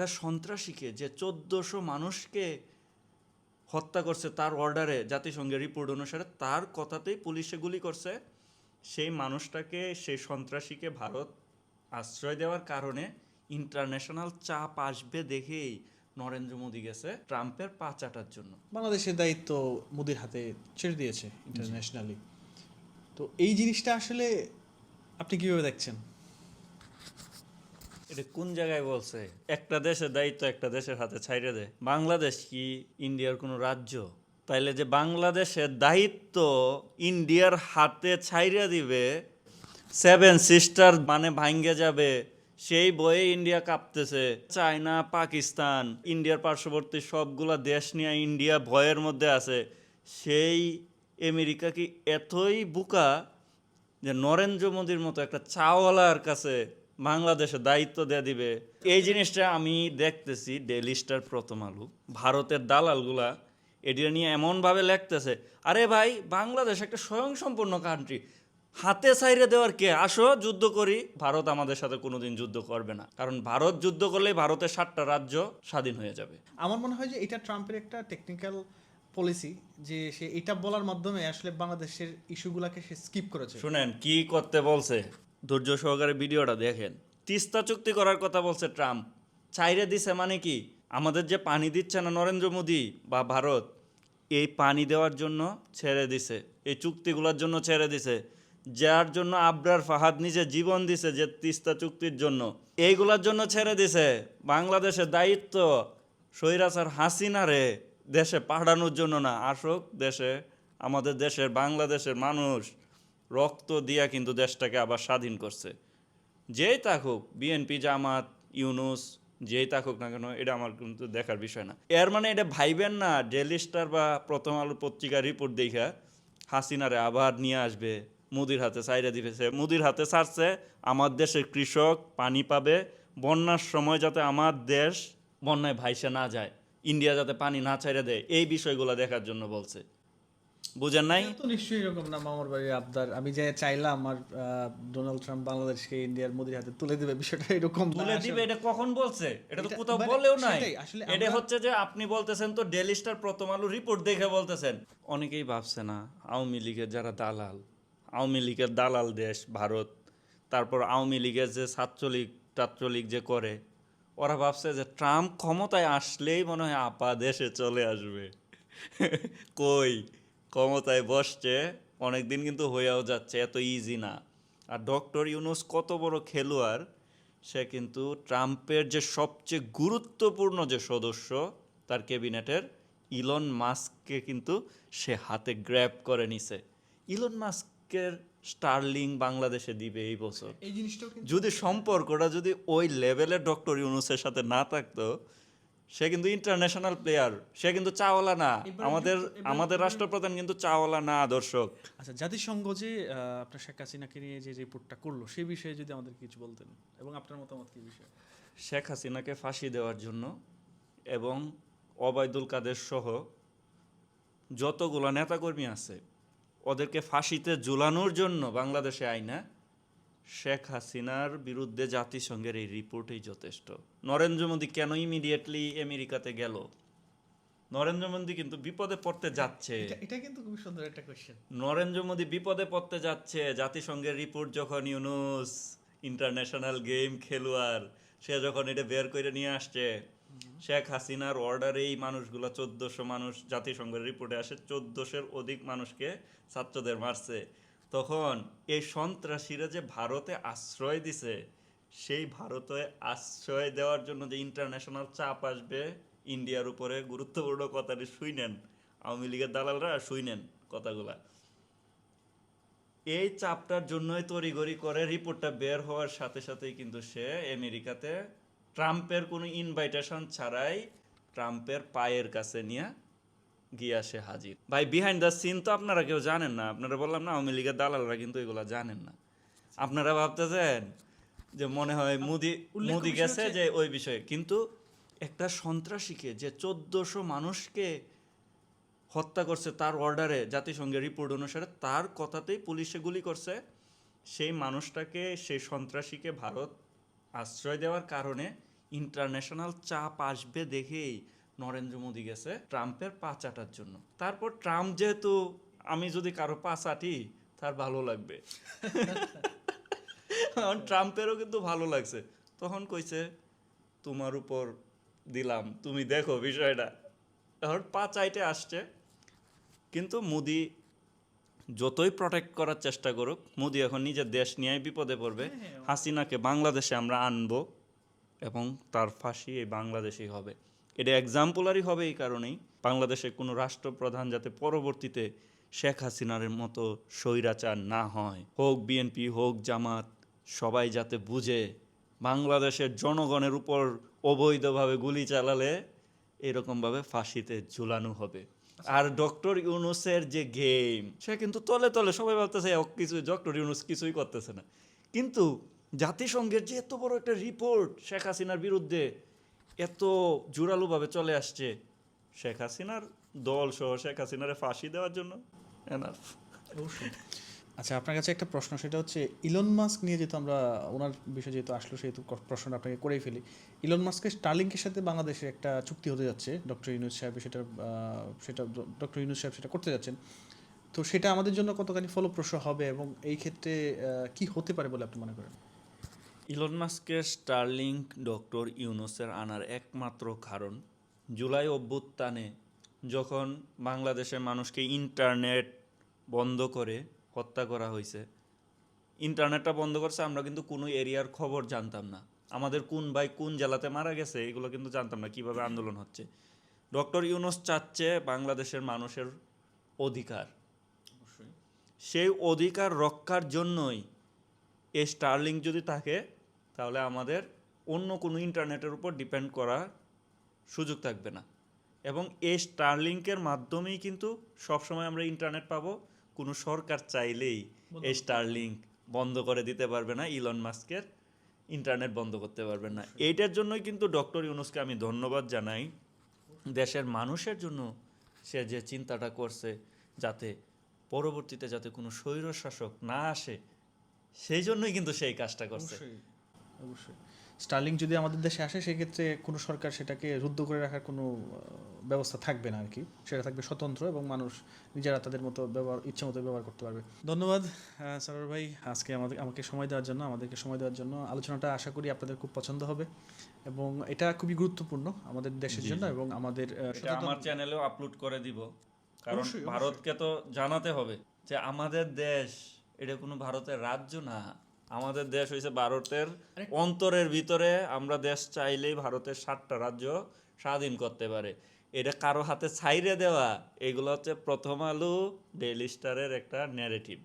একটা সন্ত্রাসীকে যে চোদ্দোশো মানুষকে হত্যা করছে তার অর্ডারে জাতিসংঘের রিপোর্ট অনুসারে তার কথাতেই পুলিশে গুলি করছে। সেই মানুষটাকে সেই সন্ত্রাসীকে ভারত আশ্রয় দেওয়ার কারণে ইন্টারন্যাশনাল চাপ আসবে দেখেই নরেন্দ্র মোদী গেছে ট্রাম্পের পা চাটার জন্য। বাংলাদেশের দায়িত্ব মোদির হাতে ছেড়ে দিয়েছে ইন্টারন্যাশনালি তো এই জিনিসটা আসলে আপনি কীভাবে দেখছেন? এটা কোন জায়গায় বলছে? একটা দেশের দায়িত্ব একটা দেশের হাতে ছাইড়ে দেয়। বাংলাদেশ কি ইন্ডিয়ার কোনো রাজ্য? তাইলে যে বাংলাদেশের দায়িত্ব ইন্ডিয়ার হাতে ছাইড়ে দিবে, সেভেন সিস্টার মানে ভাঙ্গে যাবে, সেই বয়ে ইন্ডিয়া কাঁপতেছে। চায়না, পাকিস্তান, ইন্ডিয়ার পার্শ্ববর্তী সবগুলা দেশ নিয়ে ইন্ডিয়া ভয়ের মধ্যে আছে। সেই আমেরিকা কি এতই বুকা যে নরেন্দ্র মোদীর মতো একটা চাওয়ালার কাছে বাংলাদেশে দায়িত্ব দিয়ে দিবে। এই জিনিসটা আমি দেখতেছি ডেলি স্টার প্রথম আলু। ভারতের দালালগুলা এটির নিয়ে এমনভাবে লেখতেছে আরে ভাই বাংলাদেশ একটা স্বয়ংসম্পূর্ণ কান্ট্রি হাতে সাইরে দেওয়ার কে? আসো যুদ্ধ করি। ভারত আমাদের সাথে কোনোদিন যুদ্ধ করবে না। কারণ ভারত যুদ্ধ করলেই ভারতের সাতটা রাজ্য স্বাধীন হয়ে যাবে। আমার মনে হয় যে এটা ট্রাম্পের একটা টেকনিক্যাল পলিসি যে সে এটা বলার মাধ্যমে আসলে বাংলাদেশের ইস্যুগুলোকে সে স্কিপ করেছে। শুনেন কি করতে বলছে? ধৈর্য সহকারে ভিডিওটা দেখেন। তিস্তা চুক্তি করার কথা বলছে ট্রাম্প। চাইরে দিছে মানে কি? আমাদের যে পানি দিচ্ছে না নরেন্দ্র মোদী বা ভারত, এই পানি দেওয়ার জন্য ছেড়ে দিছে। এই চুক্তিগুলোর জন্য ছেড়ে দিছে। যার জন্য আবরার ফাহাদ নিজে জীবন দিছে যে তিস্তা চুক্তির জন্য। এইগুলোর জন্য ছেড়ে দিছে। বাংলাদেশের দায়িত্ব স্বৈরাচার হাসিনারে দেশে পাঠানোর জন্য না। আসুক দেশে, আমাদের দেশের বাংলাদেশের মানুষ। রক্ত দিয়া কিন্তু দেশটাকে আবার স্বাধীন করছে। যেই থাকুক, বিএনপি, জামাত, ইউনুস, যেই থাকুক না কেন, এটা আমার কিন্তু দেখার বিষয় না। এর মানে এটা ভাইবেন না ডেলি স্টার বা প্রথম আলো পত্রিকার রিপোর্ট দেখা হাসিনারে আবার নিয়ে আসবে, মুদির হাতে সাইডে দিতেছে মুদির হাতে ছাড়ছে, আমার দেশের কৃষক পানি পাবে, বন্যার সময় যাতে আমার দেশ বন্যায় ভাইসে না যায়, ইন্ডিয়া যাতে পানি না ছাইড়ে দেয়, এই বিষয়গুলো দেখার জন্য বলছে। বুঝেন নাই? তো নিশ্চয়ই এরকম না মামার বাড়ির আবদার। আমি যে চাইলাম আমার ডোনাল্ড ট্রাম্প বাংলাদেশকে ইন্ডিয়ার মোদির হাতে তুলে দেবে বিষয়টা এরকম তুলে দিবে এটা কখন বলছে? এটা তো কোথাও মানে বলেও নাই। এটা হচ্ছে যে আপনি বলতেছেন তো ডেলি স্টার প্রথম আলো রিপোর্ট দেখে বলতেছেন। অনেকেই ভাবছে না আওয়ামী লীগের যারা দালাল আওয়ামী লীগের দালাল দেশ ভারত তারপর আওয়ামী লীগের যে ছাত্রলীগ ছাত্রলীগ যে করে ওরা ভাবছে যে ট্রাম্প ক্ষমতায় আসলেই মনে হয় আপা দেশে চলে আসবে। কই? ক্ষমতায় বসছে অনেকদিন কিন্তু হয়েও যাচ্ছে এত ইজি না। আর ডক্টর ইউনুস কত বড় খেলোয়াড় সে কিন্তু ট্রাম্পের যে সবচেয়ে গুরুত্বপূর্ণ যে সদস্য তার ক্যাবিনেটের ইলন মাস্ককে কিন্তু সে হাতে গ্র্যাব করে নিছে। ইলন মাস্কের স্টারলিং বাংলাদেশে দিবে এই বছর। এই যদি সম্পর্কটা যদি ওই লেভেলের ডক্টর ইউনুসের সাথে না থাকতো সে কিন্তু ইন্টারন্যাশনাল প্লেয়ার সে কিন্তু চাওয়ালা না আমাদের আমাদের রাষ্ট্রপ্রধান কিন্তু চাওয়ালা না দর্শক। আচ্ছা জাতিসংঘ যে আহ, আপনার শেখ হাসিনাকে নিয়ে যে রিপোর্টটা করল সে বিষয়ে যদি আমাদের কিছু বলতেন এবং আপনার মতামত কি বিষয়ে? শেখ হাসিনাকে ফাঁসি দেওয়ার জন্য এবং অবায়দুল কাদের সহ যতগুলো নেতাকর্মী আছে ওদেরকে ফাঁসিতে ঝুলানোর জন্য বাংলাদেশে আইনা শেখ হাসিনার বিরুদ্ধে জাতিসংঘের এই রিপোর্টই যথেষ্ট। নরেন্দ্র মোদী কেন ইমিডিয়েটলি আমেরিকাতে গেল? নরেন্দ্র মোদী কিন্তু বিপদে পড়তে যাচ্ছে। এটা কিন্তু খুবই সুন্দর একটা কোশ্চেন নরেন্দ্র মোদী বিপদে পড়তে যাচ্ছে। জাতিসংঘের রিপোর্ট যখন ইউনুস ইন্টারন্যাশনাল গেম খেলোয়াড় সে যখন এটা বের করে নিয়ে আসছে শেখ হাসিনার অর্ডারেই মানুষগুলো চোদ্দশো মানুষ জাতিসংঘের রিপোর্টে আসে চোদ্দশোর অধিক মানুষকে ছাত্রদের মারছে। তখন এই সন্ত্রাসীরা যে ভারতে আশ্রয় দিছে, সেই ভারতে আশ্রয় দেওয়ার জন্য যে ইন্টারন্যাশনাল চাপ আসবে, ইন্ডিয়ার উপরে গুরুত্বপূর্ণ কথাটি শুইনেন আওয়ামী লীগের দালালরা শুইনেন কথাগুলা। এই চাপটার জন্যই তড়িঘড়ি করে রিপোর্টটা বের হওয়ার সাথে সাথেই কিন্তু সে আমেরিকাতে ট্রাম্পের কোনো ইনভাইটেশন ছাড়াই ট্রাম্পের পায়ের কাছে নিয়ে গিয়ে আসে হাজির। ভাই বিহাইন্ড দ্য সিন তো আপনারা কেউ জানেন না। আপনারা বললাম না আওয়ামী লীগের দালালরা কিন্তু এগুলা জানেন না। আপনারা ভাবতেছেন যে মনে হয় মোদি মোদি গেছে যে ওই বিষয়ে। কিন্তু একটা সন্ত্রাসীকে যে চোদ্দশো মানুষকে হত্যা করছে তার অর্ডারে জাতিসংঘের রিপোর্ট অনুসারে তার কথাতেই পুলিশে গুলি করছে। সেই মানুষটাকে সেই সন্ত্রাসীকে ভারত আশ্রয় দেওয়ার কারণে ইন্টারন্যাশনাল চাপ আসবে দেখেই নরেন্দ্র মোদী গেছে ট্রাম্পের পা চাটার জন্য। তারপর ট্রাম্প যেহেতু আমি যদি কারও পা চাটি তার ভালো লাগবে। ট্রাম্পেরও কিন্তু ভালো লাগছে। তখন কইছে তোমার উপর দিলাম তুমি দেখো বিষয়টা। এখন পা চাইতে আসছে। কিন্তু মোদি যতই প্রোটেক্ট করার চেষ্টা করুক মোদি এখন নিজের দেশ নিয়ে বিপদে পড়বে। হাসিনাকে বাংলাদেশে আমরা আনব এবং তার ফাঁসি এই বাংলাদেশেই হবে। এটা এক্সাম্পলারই হবে এই কারণেই বাংলাদেশে কোনো রাষ্ট্রপ্রধান যাতে পরবর্তীতে শেখ হাসিনার মতো স্বৈরাচার না হয়, হোক বিএনপি হোক জামাত, সবাই যাতে বুঝে বাংলাদেশের জনগণের উপর অবৈধভাবে গুলি চালালে এরকমভাবে ফাঁসিতে ঝুলানো হবে। আর ডক্টর ইউনুসের যে গেম সে কিন্তু তলে তলে সবাই ও কিছু, ডক্টর ইউনুস কিছুই করতেছে না। কিন্তু জাতিসংঘের যে এত বড় একটা রিপোর্ট শেখ হাসিনার বিরুদ্ধে এত জোরালোভাবে চলে আসছে শেখ হাসিনার দল সহ শেখ হাসিনারে ফাঁসি দেওয়ার জন্য। এনাফ অবশ্যই। আচ্ছা আপনার কাছে একটা প্রশ্ন, সেটা হচ্ছে ইলন মাস্ক নিয়ে যেহেতু আমরা, ওনার বিষয়ে যেহেতু আসলো সেহেতু প্রশ্নটা আপনাকে করেই ফেলি। ইলন মাস্কের স্টার্লিংকের সাথে বাংলাদেশের একটা চুক্তি হতে যাচ্ছে ডক্টর ইউনুস সাহেব সেটা সেটা ডক্টর ইউনুস সাহেব সেটা করতে যাচ্ছেন। তো সেটা আমাদের জন্য কতখানি ফলপ্রসূ হবে এবং এই ক্ষেত্রে কি হতে পারে বলে আপনি মনে করেন? ইলন মাস্কের স্টারলিংক ডক্টর ইউনুসের আনার একমাত্র কারণ জুলাই অভ্যুত্থানে যখন বাংলাদেশের মানুষকে ইন্টারনেট বন্ধ করে হত্যা করা হয়েছে ইন্টারনেটটা বন্ধ করছে আমরা কিন্তু কোনো এরিয়ার খবর জানতাম না। আমাদের কোন ভাই কোন জেলাতে মারা গেছে এগুলো কিন্তু জানতাম না কীভাবে আন্দোলন হচ্ছে। ডক্টর ইউনুস চাচ্ছে বাংলাদেশের মানুষের অধিকার। সেই অধিকার রক্ষার জন্যই এই স্টারলিংক যদি থাকে তাহলে আমাদের অন্য কোনো ইন্টারনেটের উপর ডিপেন্ড করার সুযোগ থাকবে না। এবং এই স্টারলিংকের মাধ্যমেই কিন্তু সবসময় আমরা ইন্টারনেট পাবো। কোনো সরকার চাইলেই এই স্টারলিংক বন্ধ করে দিতে পারবে না ইলন মাস্কের ইন্টারনেট বন্ধ করতে পারবে না। এইটার জন্যই কিন্তু ডক্টর ইউনুসকে আমি ধন্যবাদ জানাই। দেশের মানুষের জন্য সে যে চিন্তাটা করছে যাতে পরবর্তীতে যাতে কোনো স্বৈর শাসক না আসে সেই জন্যই কিন্তু সেই কাজটা করছে। অবশ্যই। স্টার্লিং যদি আমাদের দেশে আসে সেক্ষেত্রে কোনো সরকার সেটাকে রুদ্ধ করে রাখার কোনো ব্যবস্থা থাকবে না আর কি সেটা থাকবে স্বতন্ত্র এবং মানুষ নিজেরা তাদের মতো ব্যবহার ইচ্ছে মতো ব্যবহার করতে পারবে। ধন্যবাদ সারর ভাই। আজকে আমাদের আমাকে সময় দেওয়ার জন্য আমাদেরকে সময় দেওয়ার জন্য আলোচনাটা আশা করি আপনাদের খুব পছন্দ হবে। এবং এটা খুবই গুরুত্বপূর্ণ আমাদের দেশের জন্য এবং আমাদের আমার চ্যানেলেও আপলোড করে দিব। কারণ। ভারতকে তো জানাতে হবে যে আমাদের দেশ এটা কোনো ভারতের রাজ্য না। আমাদের দেশ হয়েছে ভারতের অন্তরের ভিতরে আমরা দেশ চাইলেই ভারতের সাতটা রাজ্য স্বাধীন করতে পারে। এটা কারও হাতে ছাইরে দেওয়া এগুলো হচ্ছে প্রথম আলো ডেইলি স্টারের একটা ন্যারেটিভ